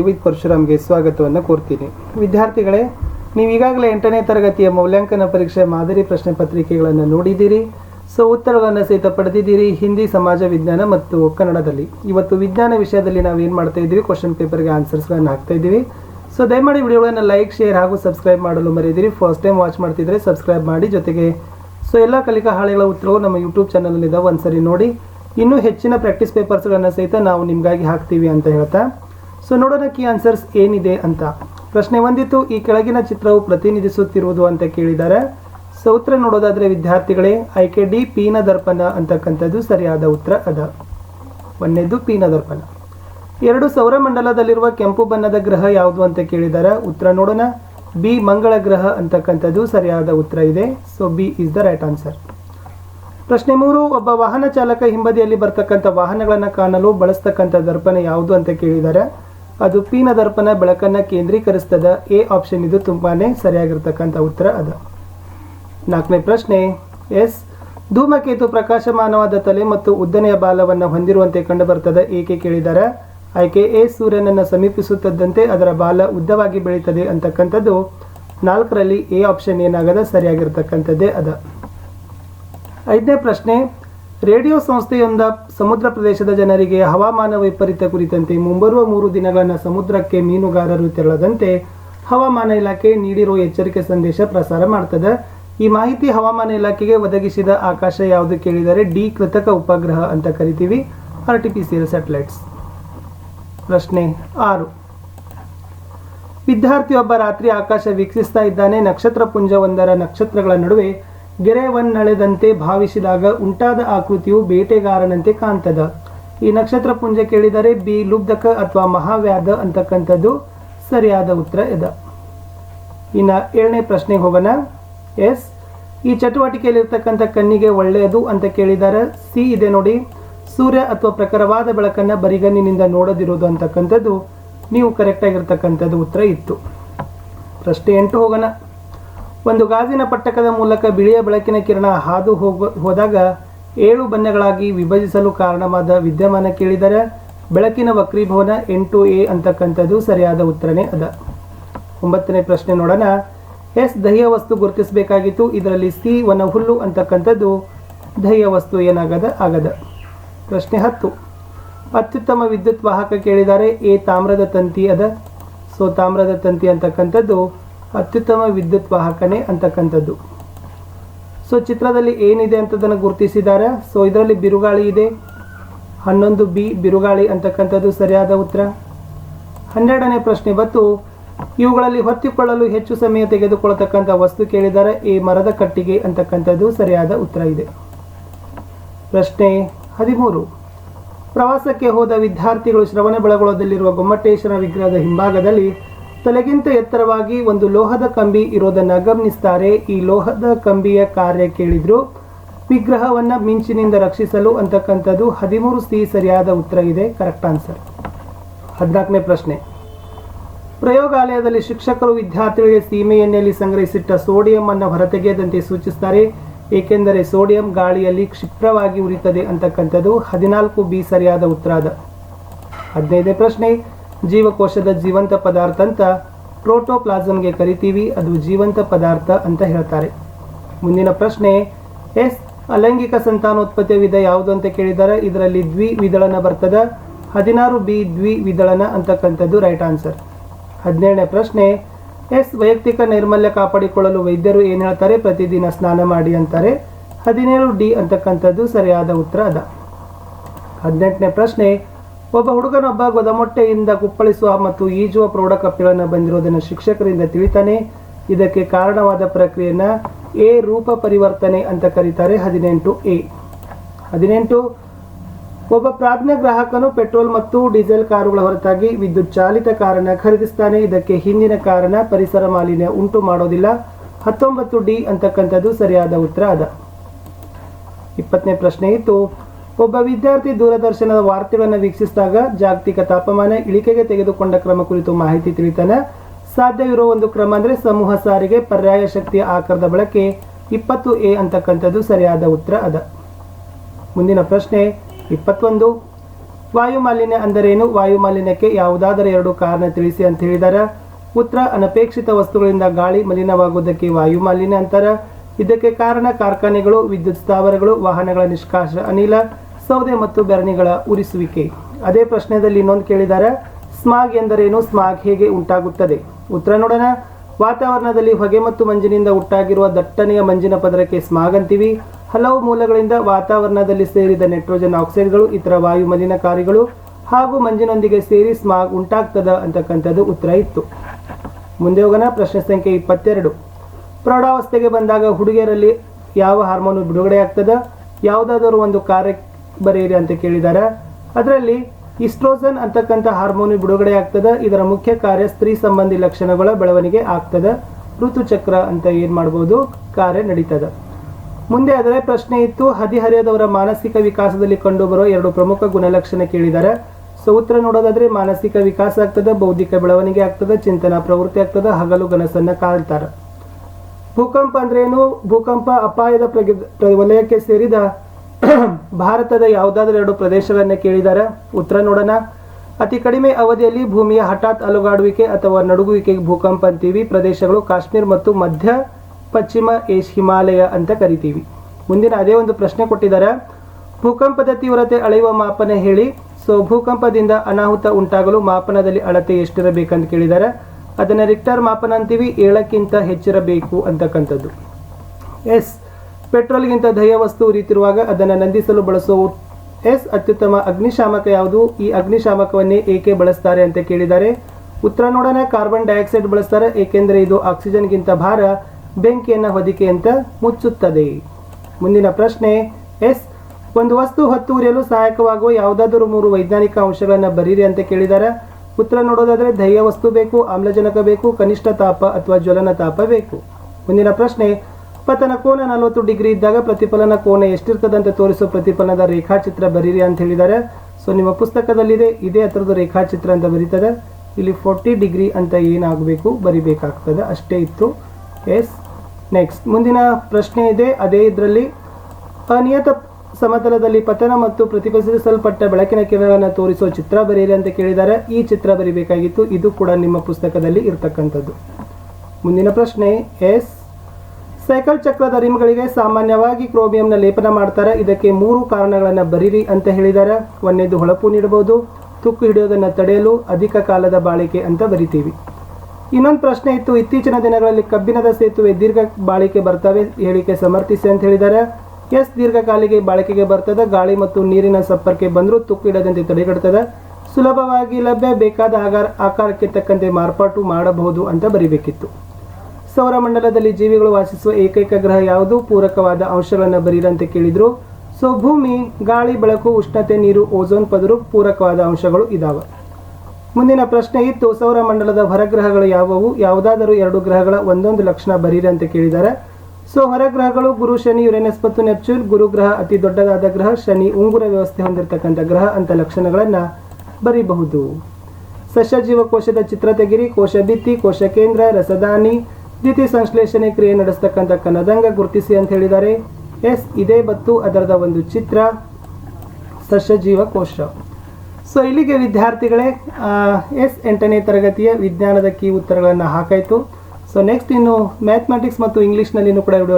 With ಪರಶುರಾಮ್ಗೆ ಸ್ವಾಗತವನ್ನು ಕೋರ್ತೀನಿ. ವಿದ್ಯಾರ್ಥಿಗಳೇ, ನೀವು ಈಗಾಗಲೇ ಎಂಟನೇ ತರಗತಿಯ ಮೌಲ್ಯಾಂಕನ ಪರೀಕ್ಷೆ ಮಾದರಿ ಪ್ರಶ್ನೆ ಪತ್ರಿಕೆಗಳನ್ನು ನೋಡಿದ್ದೀರಿ. ಸೊ ಉತ್ತರಗಳನ್ನು ಸಹಿತ ಪಡೆದಿದ್ದೀರಿ. ಹಿಂದಿ, ಸಮಾಜ, ವಿಜ್ಞಾನ ಮತ್ತು ಕನ್ನಡದಲ್ಲಿ. ಇವತ್ತು ವಿಜ್ಞಾನ ವಿಷಯದಲ್ಲಿ ನಾವು ಏನು ಮಾಡ್ತಾ ಇದ್ದೀವಿ? ಕ್ವಶನ್ ಪೇಪರ್ಗೆ ಆನ್ಸರ್ಸ್ಗಳನ್ನು ಹಾಕ್ತಾ ಇದ್ದೀವಿ. ಸೊ, ದಯಮಾಡಿ ವಿಡಿಯೋಗಳನ್ನು ಲೈಕ್, ಶೇರ್ ಹಾಗೂ ಸಬ್ಸ್ಕ್ರೈಬ್ ಮಾಡಲು ಮರೆಯದಿರಿ. ಫಸ್ಟ್ ಟೈಮ್ ವಾಚ್ ಮಾಡ್ತಿದ್ರೆ ಸಬ್ಸ್ಕ್ರೈಬ್ ಮಾಡಿ ಜೊತೆಗೆ. ಸೊ, ಎಲ್ಲ ಕಲಿಕಾ ಹಾಳೆಗಳ ಉತ್ತರವು ನಮ್ಮ ಯೂಟ್ಯೂಬ್ ಚಾನಲಲ್ಲಿದ್ದಾವೆ ಒಂದ್ಸರಿ ನೋಡಿ. ಇನ್ನೂ ಹೆಚ್ಚಿನ ಪ್ರಾಕ್ಟೀಸ್ ಪೇಪರ್ಸ್ಗಳನ್ನು ಸಹಿತ ನಾವು ನಿಮಗಾಗಿ ಹಾಕ್ತೀವಿ ಅಂತ ಹೇಳ್ತಾ. ಸೊ ನೋಡೋಣ ಕೀ ಆನ್ಸರ್ಸ್ ಏನಿದೆ ಅಂತ? ಪ್ರಶ್ನೆ ಒಂದಿತ್ತು, ಈ ಕೆಳಗಿನ ಚಿತ್ರವು ಪ್ರತಿನಿಧಿಸುತ್ತಿರುವುದು ಅಂತ ಕೇಳಿದ್ದಾರೆ. ಸೊ ಉತ್ತರ ನೋಡೋದಾದರೆ ವಿದ್ಯಾರ್ಥಿಗಳೇ ಆಯ್ಕೆ ಡಿ ಪೀನ ದರ್ಪಣ ಅಂತಕ್ಕಂಥದ್ದು ಸರಿಯಾದ ಉತ್ತರ ಅದ. ಒಂದನೇದು ಪೀನ ದರ್ಪಣ ಎರಡು, ಸೌರಮಂಡಲದಲ್ಲಿರುವ ಕೆಂಪು ಬಣ್ಣದ ಗ್ರಹ ಯಾವುದು ಅಂತ ಕೇಳಿದ್ದಾರೆ ಉತ್ತರ ನೋಡೋಣ. ಬಿ, ಮಂಗಳ ಗ್ರಹ ಅಂತಕ್ಕಂಥದ್ದು ಸರಿಯಾದ ಉತ್ತರ ಇದೆ. So B is the right answer ಪ್ರಶ್ನೆ ಮೂರು, ಒಬ್ಬ ವಾಹನ ಚಾಲಕ ಹಿಂಬದಿಯಲ್ಲಿ ಬರ್ತಕ್ಕಂಥ ವಾಹನಗಳನ್ನು ಕಾಣಲು ಬಳಸ್ತಕ್ಕಂಥ ದರ್ಪಣ ಯಾವುದು ಅಂತ ಕೇಳಿದ್ದಾರೆ ಅದು ಪೀನ ದರ್ಪಣ ಬೆಳಕನ್ನು ಕೇಂದ್ರೀಕರಿಸ್ತದ ಎ ಆಪ್ಷನ್. ಇದು ತುಂಬಾ ಸರಿಯಾಗಿರ್ತಕ್ಕಂಥ ಉತ್ತರ ಅದ. ನಾಲ್ಕನೇ ಪ್ರಶ್ನೆ, ಎಸ್, ಧೂಮಕೇತು ಪ್ರಕಾಶಮಾನವಾದ ತಲೆ ಮತ್ತು ಉದ್ದನೆಯ ಬಾಲವನ್ನು ಹೊಂದಿರುವಂತೆ ಕಂಡುಬರ್ತದೆ ಏಕೆ ಕೇಳಿದ್ದಾರೆ ಆಯ್ಕೆ ಎ, ಸೂರ್ಯನನ್ನು ಸಮೀಪಿಸುತ್ತದಂತೆ ಅದರ ಬಾಲ ಉದ್ದವಾಗಿ ಬೆಳೀತದೆ ಅಂತಕ್ಕಂಥದ್ದು ನಾಲ್ಕರಲ್ಲಿ ಎ ಆಪ್ಷನ್ ಏನಾಗದ ಸರಿಯಾಗಿರ್ತಕ್ಕಂಥದ್ದೇ ಅದ. ಐದನೇ ಪ್ರಶ್ನೆ ರೇಡಿಯೋ ಸಂಸ್ಥೆಯೊಂದ ಸಮುದ್ರ ಪ್ರದೇಶದ ಜನರಿಗೆ ಹವಾಮಾನ ವೈಪರೀತ್ಯ ಕುರಿತಂತೆ ಮುಂಬರುವ ಮೂರು ದಿನಗಳನ್ನು ಸಮುದ್ರಕ್ಕೆ ಮೀನುಗಾರರು ತೆರಳದಂತೆ ಹವಾಮಾನ ಇಲಾಖೆ ನೀಡಿರುವ ಎಚ್ಚರಿಕೆ ಸಂದೇಶ ಪ್ರಸಾರ ಮಾಡ್ತದೆ. ಈ ಮಾಹಿತಿ ಹವಾಮಾನ ಇಲಾಖೆಗೆ ಒದಗಿಸಿದ ಆಕಾಶ ಯಾವುದು ಕೇಳಿದರೆ ಡಿ ಕೃತಕ ಉಪಗ್ರಹ ಅಂತ ಕರಿತೀವಿ. Artificial satellites. ಪ್ರಶ್ನೆ ಆರು. ವಿದ್ಯಾರ್ಥಿಯೊಬ್ಬ ರಾತ್ರಿ ಆಕಾಶ ವೀಕ್ಷಿಸ್ತಾ ಇದ್ದಾನೆ. ನಕ್ಷತ್ರ ಪುಂಜವೊಂದರ ನಕ್ಷತ್ರಗಳ ನಡುವೆ ಗೆರೆವನ್ನಳೆದಂತೆ ಭಾವಿಸಿದಾಗ ಉಂಟಾದ ಆಕೃತಿಯು ಬೇಟೆಗಾರನಂತೆ ಕಾಣ್ತದ. ಈ ನಕ್ಷತ್ರ ಪುಂಜ ಕೇಳಿದರೆ ಬಿ ಲುಬ್ಧಕ ಅಥವಾ ಮಹಾವ್ಯಾಧ ಅಂತಕ್ಕಂಥದ್ದು ಸರಿಯಾದ ಉತ್ತರ ಇದೆ. ಇನ್ನ ಏಳನೇ ಪ್ರಶ್ನೆಗೆ ಹೋಗೋಣ. ಎಸ್, ಈ ಚಟುವಟಿಕೆಯಲ್ಲಿರ್ತಕ್ಕಂಥ ಕಣ್ಣಿಗೆ ಒಳ್ಳೆಯದು ಅಂತ ಕೇಳಿದರೆ. ಸಿ ಇದೆ ನೋಡಿ. ಸೂರ್ಯ ಅಥವಾ ಪ್ರಖರವಾದ ಬೆಳಕನ್ನು ಬರಿಗಣ್ಣಿನಿಂದ ನೋಡದಿರೋದು ಅಂತಕ್ಕಂಥದ್ದು ನೀವು ಕರೆಕ್ಟ್ ಆಗಿರ್ತಕ್ಕಂಥದ್ದು ಉತ್ತರ ಇತ್ತು. ಪ್ರಶ್ನೆ ಎಂಟು ಹೋಗೋಣ. ಒಂದು ಗಾಜಿನ ಪಟ್ಟಕದ ಮೂಲಕ ಬಿಳಿಯ ಬೆಳಕಿನ ಕಿರಣ ಹಾದು ಹೋಗ, ಹೋದಾಗ ಏಳು ಬಣ್ಣಗಳಾಗಿ ವಿಭಜಿಸಲು ಕಾರಣವಾದ ವಿದ್ಯಮಾನ ಕೇಳಿದರೆ ಬೆಳಕಿನ ವಕ್ರೀಭವನ ಎಂಟು ಎ ಅಂತಕ್ಕಂಥದ್ದು ಸರಿಯಾದ ಉತ್ತರನೇ ಅದ. ಒಂಬತ್ತನೇ ಪ್ರಶ್ನೆ ನೋಡೋಣ. ಎಸ್ ದಹ್ಯ ವಸ್ತು ಗುರುತಿಸಬೇಕಾಗಿತ್ತು. ಇದರಲ್ಲಿ ಸಿ ಒನ ಹುಲ್ಲು ಅಂತಕ್ಕಂಥದ್ದು ದಹ್ಯ ವಸ್ತು ಏನಾಗದ, ಆಗದ. ಪ್ರಶ್ನೆ ಹತ್ತು. ಅತ್ಯುತ್ತಮ ವಿದ್ಯುತ್ ವಾಹಕ ಕೇಳಿದರೆ ಎ ತಾಮ್ರದ ತಂತಿ ಅದ. ಸೊ ತಾಮ್ರದ ತಂತಿ ಅಂತಕ್ಕಂಥದ್ದು ಅತ್ಯುತ್ತಮ ವಿದ್ಯುತ್ ವಾಹಕನೇ ಅಂತಕ್ಕಂಥದ್ದು. ಸೊ ಚಿತ್ರದಲ್ಲಿ ಏನಿದೆ ಅಂತದನ್ನು ಗುರುತಿಸಿದ್ದಾರೆ ಸೊ ಇದರಲ್ಲಿ ಬಿರುಗಾಳಿ ಇದೆ. ಹನ್ನೊಂದು ಬಿ ಬಿರುಗಾಳಿ ಅಂತಕ್ಕಂಥದ್ದು ಸರಿಯಾದ ಉತ್ತರ. ಹನ್ನೆರಡನೇ ಪ್ರಶ್ನೆ ಬತ್ತು ಇವುಗಳಲ್ಲಿ ಹೊತ್ತಿಕೊಳ್ಳಲು ಹೆಚ್ಚು ಸಮಯ ತೆಗೆದುಕೊಳ್ಳತಕ್ಕಂಥ ವಸ್ತು ಕೇಳಿದ್ದಾರೆ ಈ ಮರದ ಕಟ್ಟಿಗೆ ಅಂತಕ್ಕಂಥದ್ದು ಸರಿಯಾದ ಉತ್ತರ ಇದೆ. ಪ್ರಶ್ನೆ ಹದಿಮೂರು. ಪ್ರವಾಸಕ್ಕೆ ಹೋದ ವಿದ್ಯಾರ್ಥಿಗಳು ಶ್ರವಣಬೆಳಗೊಳದಲ್ಲಿರುವ ಗೊಮ್ಮಟೇಶ್ವರ ವಿಗ್ರಹದ ಹಿಂಭಾಗದಲ್ಲಿ ತಲೆಗಿಂತ ಎತ್ತರವಾಗಿ ಒಂದು ಲೋಹದ ಕಂಬಿ ಇರೋದನ್ನ ಗಮನಿಸ್ತಾರೆ. ಈ ಲೋಹದ ಕಂಬಿಯ ಕಾರ್ಯ ಕೇಳಿದ್ರು, ವಿಗ್ರಹವನ್ನ ಮಿಂಚಿನಿಂದ ರಕ್ಷಿಸಲು ಅಂತಕ್ಕಂಥದ್ದು ಹದಿಮೂರು ಸಿ ಸರಿಯಾದ ಉತ್ತರ ಇದೆ. Correct answer. ಹದಿನಾಲ್ಕನೇ ಪ್ರಶ್ನೆ. ಪ್ರಯೋಗಾಲಯದಲ್ಲಿ ಶಿಕ್ಷಕರು ವಿದ್ಯಾರ್ಥಿಗಳಿಗೆ ಸೀಮೆ ಎಣ್ಣೆಯಲ್ಲಿ ಸಂಗ್ರಹಿಸಿಟ್ಟ ಸೋಡಿಯಂ ಅನ್ನು ಹೊರತೆಗೆಯದಂತೆ ಸೂಚಿಸುತ್ತಾರೆ ಏಕೆಂದರೆ ಸೋಡಿಯಂ ಗಾಳಿಯಲ್ಲಿ ಕ್ಷಿಪ್ರವಾಗಿ ಉರಿತದೆ ಅಂತಕ್ಕಂಥದ್ದು ಹದಿನಾಲ್ಕು ಬಿ ಸರಿಯಾದ ಉತ್ತರ ಹದಿನೈದನೇ ಪ್ರಶ್ನೆ. ಜೀವಕೋಶದ ಜೀವಂತ ಪದಾರ್ಥ ಅಂತ ಪ್ರೋಟೋಪ್ಲಾಸಮ್ಗೆ ಕರಿತೀವಿ, ಅದು ಜೀವಂತ ಪದಾರ್ಥ ಅಂತ ಹೇಳ್ತಾರೆ. ಮುಂದಿನ ಪ್ರಶ್ನೆ, ಎಸ್ ಅಲೈಂಗಿಕ ಸಂತಾನೋತ್ಪತ್ತಿಯ ವಿಧ ಯಾವುದು ಅಂತ ಕೇಳಿದ್ದಾರೆ ಇದರಲ್ಲಿ ದ್ವಿ ವಿದಳನ ಬರ್ತದ, ಹದಿನಾರು ಬಿ ದ್ವಿ ವಿದಳನ ಅಂತಕ್ಕಂಥದ್ದು ರೈಟ್ ಆನ್ಸರ್ ಹದಿನೇಳನೇ ಪ್ರಶ್ನೆ, ಎಸ್ ವೈಯಕ್ತಿಕ ನೈರ್ಮಲ್ಯ ಕಾಪಾಡಿಕೊಳ್ಳಲು ವೈದ್ಯರು ಏನು ಹೇಳ್ತಾರೆ? ಪ್ರತಿದಿನ ಸ್ನಾನ ಮಾಡಿ ಅಂತಾರೆ. ಹದಿನೇಳು ಡಿ ಅಂತಕ್ಕಂಥದ್ದು ಸರಿಯಾದ ಉತ್ತರ ಅದ. ಹದಿನೆಂಟನೇ ಪ್ರಶ್ನೆ ಒಬ್ಬ ಹುಡುಗನೊಬ್ಬ ಗೊದಮೊಟ್ಟೆಯಿಂದ ಕುಪ್ಪಳಿಸುವ ಮತ್ತು ಈಜುವ ಪ್ರೌಢ ಕಪ್ಪೆಗಳನ್ನು ಬಂದಿರುವುದನ್ನು ಶಿಕ್ಷಕರಿಂದ ತಿಳಿತಾನೆ. ಇದಕ್ಕೆ ಕಾರಣವಾದ ಪ್ರಕ್ರಿಯೆಯನ್ನ ಎ ರೂಪ ಪರಿವರ್ತನೆ ಅಂತ ಕರೀತಾರೆ ಹದಿನೆಂಟು ಎ. ಹದಿನೆಂಟು, ಒಬ್ಬ ಪ್ರಾಜ್ಞ ಗ್ರಾಹಕನು ಪೆಟ್ರೋಲ್ ಮತ್ತು ಡೀಸೆಲ್ ಕಾರುಗಳ ಹೊರತಾಗಿ ವಿದ್ಯುತ್ ಚಾಲಿತ ಕಾರನ್ನ ಖರೀದಿಸ್ತಾನೆ. ಇದಕ್ಕೆ ಹಿಂದಿನ ಕಾರಣ ಪರಿಸರ ಮಾಲಿನ್ಯ ಉಂಟು ಮಾಡೋದಿಲ್ಲ. ಹತ್ತೊಂಬತ್ತು ಡಿ ಅಂತಕ್ಕಂಥದ್ದು ಸರಿಯಾದ ಉತ್ತರ ಅದ. ಇಪ್ಪತ್ತನೇ ಪ್ರಶ್ನೆ ಇತ್ತು. ಒಬ್ಬ ವಿದ್ಯಾರ್ಥಿ ದೂರದರ್ಶನದ ವಾರ್ತೆಗಳನ್ನು ವೀಕ್ಷಿಸಿದಾಗ ಜಾಗತಿಕ ತಾಪಮಾನ ಇಳಿಕೆಗೆ ತೆಗೆದುಕೊಂಡ ಕ್ರಮ ಕುರಿತು ಮಾಹಿತಿ ತಿಳಿತಾನೆ ಸಾಧ್ಯವಿರುವ ಒಂದು ಕ್ರಮ ಅಂದರೆ ಸಮೂಹ ಸಾರಿಗೆ ಪರ್ಯಾಯ ಶಕ್ತಿಯ ಆಕಾರದ ಬಳಕೆ ಇಪ್ಪತ್ತು ಎ ಅಂತಕ್ಕಂಥದ್ದು ಸರಿಯಾದ ಉತ್ತರ ಅದ. ಮುಂದಿನ ಪ್ರಶ್ನೆ, ಇಪ್ಪತ್ತೊಂದು ವಾಯು ಮಾಲಿನ್ಯ ಅಂದರೇನು? ವಾಯು ಮಾಲಿನ್ಯಕ್ಕೆ ಯಾವುದಾದರೂ ಎರಡು ಕಾರಣ ತಿಳಿಸಿ ಅಂತ ಹೇಳಿದಾರ. ಉತ್ತರ, ಅನಪೇಕ್ಷಿತ ವಸ್ತುಗಳಿಂದ ಗಾಳಿ ಮಲಿನವಾಗುವುದಕ್ಕೆ ವಾಯು ಮಾಲಿನ್ಯ ಅಂತಾರ. ಇದಕ್ಕೆ ಕಾರಣ ಕಾರ್ಖಾನೆಗಳು, ವಿದ್ಯುತ್ ಸ್ಥಾವರಗಳು, ವಾಹನಗಳ ನಿಷ್ಕಾಶ ಅನಿಲ ಸೌದೆ ಮತ್ತು ಬೆರಣಿಗಳ ಉರಿಸುವಿಕೆ. ಅದೇ ಪ್ರಶ್ನೆದಲ್ಲಿ ಇನ್ನೊಂದು ಕೇಳಿದ್ದಾರೆ, ಸ್ಮಾಗ್ ಎಂದರೇನು? ಸ್ಮಾಗ್ ಹೇಗೆ ಉಂಟಾಗುತ್ತದೆ? ಉತ್ತರ ನೋಡೋಣ. ವಾತಾವರಣದಲ್ಲಿ ಹೊಗೆ ಮತ್ತು ಮಂಜಿನಿಂದ ಉಂಟಾಗಿರುವ ದಟ್ಟನೆಯ ಮಂಜಿನ ಪದರಕ್ಕೆ ಸ್ಮಾಗ್ ಅಂತೀವಿ. ಹಲವು ಮೂಲಗಳಿಂದ ವಾತಾವರಣದಲ್ಲಿ ಸೇರಿದ ನೈಟ್ರೋಜನ್ ಆಕ್ಸೈಡ್ಗಳು, ಇತರ ವಾಯು ಮಲಿನಕಾರಿಗಳು ಹಾಗೂ ಮಂಜಿನೊಂದಿಗೆ ಸೇರಿ ಸ್ಮಾಗ್ ಉಂಟಾಗ್ತದ ಅಂತಕ್ಕಂಥದ್ದು ಉತ್ತರ ಇತ್ತು. ಮುಂದೆ ಹೋಗೋಣ, ಪ್ರಶ್ನೆ ಸಂಖ್ಯೆ ಇಪ್ಪತ್ತೆರಡು. ಪ್ರೌಢಾವಸ್ಥೆಗೆ ಬಂದಾಗ ಹುಡುಗಿಯರಲ್ಲಿ ಯಾವ ಹಾರ್ಮೋನು ಬಿಡುಗಡೆ ಆಗ್ತದ ಯಾವುದಾದರೂ ಒಂದು ಕಾರ್ಯ ಬರೆಯಿರಿ ಅಂತ ಕೇಳಿದ್ದಾರೆ ಅದರಲ್ಲಿ ಇಸ್ಟ್ರೋಜನ್ ಅಂತಕ್ಕಂಥ ಹಾರ್ಮೋನ್ ಬಿಡುಗಡೆ ಆಗ್ತದೆ, ಇದರ ಮುಖ್ಯ ಕಾರ್ಯ ಸ್ತ್ರೀ ಸಂಬಂಧಿ ಲಕ್ಷಣಗಳ ಬೆಳವಣಿಗೆ ಆಗ್ತದ, ಋತುಚಕ್ರ ಅಂತ ಏನ್ ಮಾಡ್ಬೋದು, ಕಾರ್ಯ ನಡೀತದೆ. ಮುಂದೆ ಅದರ ಪ್ರಶ್ನೆ ಇತ್ತು, ಹದಿಹರೆಯದವರ ಮಾನಸಿಕ ವಿಕಾಸದಲ್ಲಿ ಕಂಡುಬರುವ ಎರಡು ಪ್ರಮುಖ ಗುಣಲಕ್ಷಣ ಕೇಳಿದ್ದಾರೆ ಸೊ, ಉತ್ತರ ನೋಡೋದಾದ್ರೆ ಮಾನಸಿಕ ವಿಕಾಸ ಆಗ್ತದೆ, ಬೌದ್ಧಿಕ ಬೆಳವಣಿಗೆ ಆಗ್ತದೆ, ಚಿಂತನಾ ಪ್ರವೃತ್ತಿ ಆಗ್ತದೆ, ಹಗಲು ಗನಸನ್ನ ಕಾಲ್ತಾರೆ ಭೂಕಂಪ ಅಂದ್ರೇನು? ಭೂಕಂಪ ಅಪಾಯದ ಪ್ರಗ ಪ್ರ- ವಲಯಕ್ಕೆ ಸೇರಿದ ಭಾರತದ ಯಾವುದಾದ್ರೂ ಎರಡು ಪ್ರದೇಶವನ್ನು ಕೇಳಿದ್ದಾರೆ ಉತ್ತರ ನೋಡೋಣ. ಅತಿ ಕಡಿಮೆ ಅವಧಿಯಲ್ಲಿ ಭೂಮಿಯ ಹಠಾತ್ ಅಲುಗಾಡುವಿಕೆ ಅಥವಾ ನಡುಗುವಿಕೆ, ಭೂಕಂಪ ಅಂತೀವಿ. ಪ್ರದೇಶಗಳು ಕಾಶ್ಮೀರ್ ಮತ್ತು ಮಧ್ಯ ಪಶ್ಚಿಮ ಏಷ್ ಹಿಮಾಲಯ ಅಂತ ಕರಿತೀವಿ. ಮುಂದಿನ ಅದೇ ಒಂದು ಪ್ರಶ್ನೆ ಕೊಟ್ಟಿದ್ದಾರೆ ಭೂಕಂಪದ ತೀವ್ರತೆ ಅಳೆಯುವ ಮಾಪನ ಹೇಳಿ. ಸೊ ಭೂಕಂಪದಿಂದ ಅನಾಹುತ ಉಂಟಾಗಲು ಮಾಪನದಲ್ಲಿ ಅಳತೆ ಎಷ್ಟಿರಬೇಕಂತ ಕೇಳಿದ್ದಾರೆ ಅದನ್ನ ರಿಕ್ಟರ್ ಮಾಪನ ಅಂತೀವಿ. ಏಳಕ್ಕಿಂತ ಹೆಚ್ಚಿರಬೇಕು ಅಂತಕ್ಕಂಥದ್ದು. ಎಸ್. ಪೆಟ್ರೋಲ್ಗಿಂತ ವಸ್ತು ಉರಿಯುತ್ತಿರುವಾಗ ಅದನ್ನು ನಂದಿಸಲು ಬಳಸುವ ಎಸ್ ಅತ್ಯುತ್ತಮ ಅಗ್ನಿಶಾಮಕ ಯಾವುದು? ಈ ಅಗ್ನಿಶಾಮಕವನ್ನೇ ಏಕೆ ಬಳಸ್ತಾರೆ ಅಂತ ಕೇಳಿದ್ದಾರೆ. ಉತ್ತರ ನೋಡೋಣ. ಕಾರ್ಬನ್ ಡೈಆಕ್ಸೈಡ್ ಬಳಸ್ತಾರೆ. ಏಕೆಂದರೆ ಇದು ಆಕ್ಸಿಜನ್ಗಿಂತ ಭಾರ, ಬೆಂಕಿಯನ್ನು ಹೊದಿಕೆ ಅಂತ ಮುಚ್ಚುತ್ತದೆ. ಮುಂದಿನ ಪ್ರಶ್ನೆ ಎಸ್. ಒಂದು ವಸ್ತು ಹೊತ್ತು ಉರಿಯಲು ಸಹಾಯಕವಾಗುವ ಯಾವುದಾದರೂ ಮೂರು ವೈಜ್ಞಾನಿಕ ಅಂಶಗಳನ್ನು ಬರೀರಿ ಅಂತ ಕೇಳಿದ್ದಾರೆ ಉತ್ತರ ನೋಡೋದಾದರೆ ಧೈರ್ಯ ವಸ್ತು ಬೇಕು, ಆಮ್ಲಜನಕ ಬೇಕು, ಕನಿಷ್ಠ ತಾಪ ಅಥವಾ ಜ್ವಲನ ತಾಪ ಬೇಕು. ಮುಂದಿನ ಪ್ರಶ್ನೆ ಪತನ ಕೋನ ನಲವತ್ತು ಡಿಗ್ರಿ ಇದ್ದಾಗ ಪ್ರತಿಫಲನ ಕೋನ ಎಷ್ಟಿರ್ತದಂತ ತೋರಿಸೋ ಪ್ರತಿಫಲನದ ರೇಖಾಚಿತ್ರ ಬರೀರಿ ಅಂತ ಹೇಳಿದ್ದಾರೆ. ಸೊ ನಿಮ್ಮ ಪುಸ್ತಕದಲ್ಲಿದೆ, ಇದೇ ಹತ್ರದ ರೇಖಾಚಿತ್ರ ಅಂತ ಬರೀತದೆ. ಇಲ್ಲಿ ಫೋರ್ಟಿ ಡಿಗ್ರಿ ಅಂತ ಏನಾಗಬೇಕು ಬರಿಬೇಕಾಗ್ತದೆ. ಅಷ್ಟೇ ಇತ್ತು. ಎಸ್ ನೆಕ್ಸ್ಟ್ ಮುಂದಿನ ಪ್ರಶ್ನೆ ಇದೆ. ಅದೇ ಇದರಲ್ಲಿ, ಅನಿಯತ ಸಮತಲದಲ್ಲಿ ಪತನ ಮತ್ತು ಪ್ರತಿಫಲಿಸಲ್ಪಟ್ಟ ಬೆಳಕಿನ ಕಿರಣಗಳನ್ನು ತೋರಿಸುವ ಚಿತ್ರ ಬರೆಯಿರಿ ಅಂತ ಕೇಳಿದ್ದಾರೆ. ಈ ಚಿತ್ರ ಬರಿಬೇಕಾಗಿತ್ತು. ಇದು ಕೂಡ ನಿಮ್ಮ ಪುಸ್ತಕದಲ್ಲಿ ಇರತಕ್ಕಂಥದ್ದು. ಮುಂದಿನ ಪ್ರಶ್ನೆ. ಎಸ್ ಸೈಕಲ್ ಚಕ್ರದ ರಿಮ್ಗಳಿಗೆ ಸಾಮಾನ್ಯವಾಗಿ ಕ್ರೋಮಿಯಂನ ಲೇಪನ ಮಾಡ್ತಾರೆ. ಇದಕ್ಕೆ ಮೂರು ಕಾರಣಗಳನ್ನು ಬರೀರಿ ಅಂತ ಹೇಳಿದ್ದಾರೆ ಒಂದೇದು ಹೊಳಪು ನೀಡಬಹುದು, ತುಕ್ಕು ಹಿಡಿಯೋದನ್ನು ತಡೆಯಲು ಅಧಿಕ ಕಾಲದ ಬಾಳಿಕೆ ಅಂತ ಬರಿತೀವಿ. ಇನ್ನೊಂದು ಪ್ರಶ್ನೆ ಇತ್ತು, ಇತ್ತೀಚಿನ ದಿನಗಳಲ್ಲಿ ಕಬ್ಬಿಣದ ಸೇತುವೆ ದೀರ್ಘ ಬಾಳಿಕೆ ಬರ್ತವೆ ಹೇಳಿಕೆ ಸಮರ್ಥಿಸಿ ಅಂತ ಹೇಳಿದ್ದಾರೆ ಎಸ್, ದೀರ್ಘಕಾಲಿಗೆ ಬಾಳಿಕೆಗೆ ಬರ್ತದೆ. ಗಾಳಿ ಮತ್ತು ನೀರಿನ ಸಂಪರ್ಕಕ್ಕೆ ಬಂದರೂ ತುಕ್ಕು ಇಡದಂತೆ ತಡೆಗಟ್ಟುತ್ತದೆ ಸುಲಭವಾಗಿ ಲಭ್ಯ ಬೇಕಾದ ಆಕಾರಕ್ಕೆ ತಕ್ಕಂತೆ ಮಾರ್ಪಾಟು ಮಾಡಬಹುದು ಅಂತ ಬರಿಬೇಕಿತ್ತು. ಸೌರಮಂಡಲದಲ್ಲಿ ಜೀವಿಗಳು ವಾಸಿಸುವ ಏಕೈಕ ಗ್ರಹ ಯಾವುದು ಪೂರಕವಾದ ಅಂಶಗಳನ್ನು ಬರೀರಂತೆ ಕೇಳಿದ್ರು. ಸೊ, ಭೂಮಿ, ಗಾಳಿ, ಬೆಳಕು, ಉಷ್ಣತೆ, ನೀರು ಓಝೋನ್ ಪದರು ಪೂರಕವಾದ ಅಂಶಗಳು ಇದಾವೆ. ಮುಂದಿನ ಪ್ರಶ್ನೆ ಇತ್ತು ಸೌರಮಂಡಲದ ಹೊರಗ್ರಹಗಳು ಯಾವುವು? ಯಾವುದಾದರೂ ಎರಡು ಗ್ರಹಗಳ ಒಂದೊಂದು ಲಕ್ಷಣ ಬರೀರಂತೆ ಅಂತ ಕೇಳಿದ್ದಾರೆ ಸೊ, ಹೊರಗ್ರಹಗಳು ಗುರು, ಶನಿ, ಯುರೇನಸ್ ಮತ್ತು ನೆಪ್ಚೂನ್ ಗುರು ಗ್ರಹ ಅತಿ ದೊಡ್ಡದಾದ ಗ್ರಹ, ಶನಿ ಉಂಗುರ ವ್ಯವಸ್ಥೆ ಹೊಂದಿರತಕ್ಕಂಥ ಗ್ರಹ ಅಂತ ಲಕ್ಷಣಗಳನ್ನು ಬರೀಬಹುದು. ಸಸ್ಯ ಜೀವಕೋಶದ ಚಿತ್ರ ತೆಗಿರಿ, ಕೋಶ ಭಿತ್ತಿ ಕೋಶ ಕೇಂದ್ರ ರಸದಾನಿ ದ್ವಿತಿ ಸಂಶ್ಲೇಷಣೆ ಕ್ರಿಯೆ ನಡೆಸ್ತಕ್ಕಂಥ ಕನ್ನದಂಗ ಗುರುತಿಸಿ ಅಂತ ಹೇಳಿದ್ದಾರೆ. ಎಸ್, ಇದೇ ಬತ್ತು ಅದರದ ಒಂದು ಚಿತ್ರ ಸಸ್ಯ ಜೀವಕೋಶ ಸೊ ಇಲ್ಲಿಗೆ ವಿದ್ಯಾರ್ಥಿಗಳೇ ಎಸ್ ಎಂಟನೇ ತರಗತಿಯ ವಿಜ್ಞಾನದ ಕೀ ಉತ್ತರಗಳನ್ನು ಹಾಕಾಯಿತು. ಸೊ ನೆಕ್ಸ್ಟ್ ಇನ್ನು ಮ್ಯಾಥಮೆಟಿಕ್ಸ್ ಮತ್ತು ಇಂಗ್ಲೀಷ್ನಲ್ಲಿನೂ ಕೂಡ ವಿಡಿಯೋ